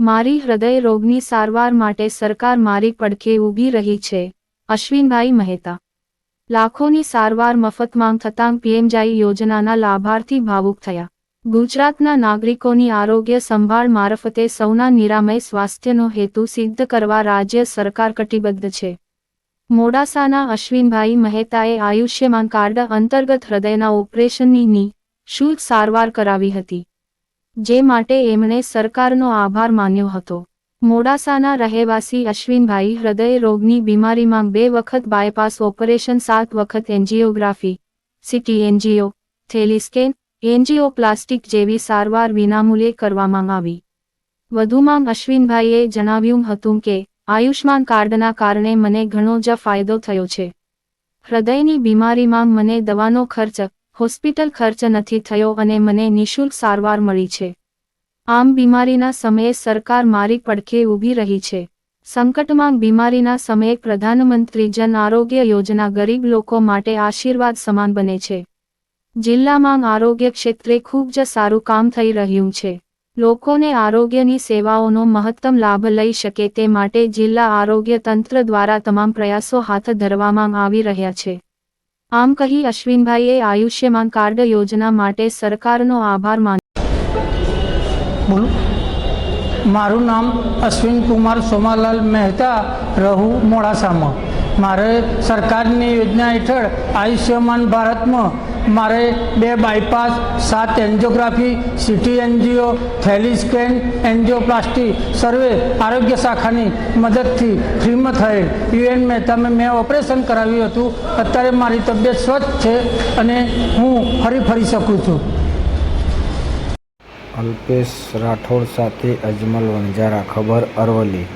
મારી હૃદય રોગની સારવાર માટે સરકાર મારી પડખે ઊભી રહી છે, અશ્વિનભાઈ મહેતા. લાખોની સારવાર મફત માંગ થતાં પીએમજાઈ યોજનાના લાભાર્થી ભાવુક થયા. ગુજરાતના નાગરિકોની આરોગ્ય સંભાળ મારફતે સૌના નિરામય સ્વાસ્થ્યનો હેતુ સિદ્ધ કરવા રાજ્ય સરકાર કટિબદ્ધ છે. મોડાસાના અશ્વિનભાઈ મહેતાએ આયુષ્યમાન કાર્ડ અંતર્ગત હૃદયના ઓપરેશનની શુલ્ક સારવાર કરાવી હતી. જે માટે એમણે સરકારનો આભાર માન્યો હતો. મોડાસાના રહેવાસી અશ્વિનભાઈ હૃદય રોગની બીમારીમાં બે વખત બાયપાસ ઓપરેશન, સાત વખત એન્જિયોગ્રાફી, સિટી એન્જિયો, થેલિસ્કેન, એન્જિયોપ્લાસ્ટિક જેવી સારવાર વિનામૂલ્યે કરવામાં આવી. વધુમાં અશ્વિનભાઈએ જણાવ્યું હતું કે આયુષ્માન કાર્ડના કારણે મને ઘણો જ ફાયદો થયો છે. હૃદયની બીમારીમાં મને દવાનો ખર્ચ હોસ્પિટલ ખર્ચ નથી થયો અને મને નિઃશુલ્ક સારવાર મળી છે. આમ બીમારીના સમયે સરકાર મારી પડખે ઊભી રહી છે. સંકટમાં બીમારીના સમયે પ્રધાનમંત્રી જન આરોગ્ય યોજના ગરીબ લોકો માટે આશીર્વાદ સમાન બને છે. જિલ્લામાં આરોગ્ય ક્ષેત્રે ખૂબ જ સારું કામ થઈ રહ્યું છે. લોકોને આરોગ્યની સેવાઓનો મહત્તમ લાભ લઈ શકે તે માટે જિલ્લા આરોગ્ય તંત્ર દ્વારા તમામ પ્રયાસો હાથ ધરવામાં આવી રહ્યા છે. આમ કહી અશ્વિનભાઈએ આયુષ્યમાન કાર્ડ યોજના માટે સરકારનો આભાર માન્યો મારું નામ અશ્વિન કુમાર સોમાલાલ મહેતા રહું મોડાસામાં. મારે સરકારની યોજના હેઠળ આયુષ્યમાન ભારતમાં મારે બે બાયપાસ સાત એન્જિયોગ્રાફી સિટી એનજીઓ થેલી સ્કેન એન્જિયોપ્લાસ્ટી સર્વે આરોગ્ય શાખાની મદદથી ફ્રીમાં થયેલ. યુએન મહેતામાં મેં ઓપરેશન કરાવ્યું હતું. અત્યારે મારી તબિયત સ્વચ્છ છે અને હું ફરી ફરી શકું છું. અલ્પેશ રાઠોડ સાથે અજમલ વણજારા ખબર અરવલ્લી.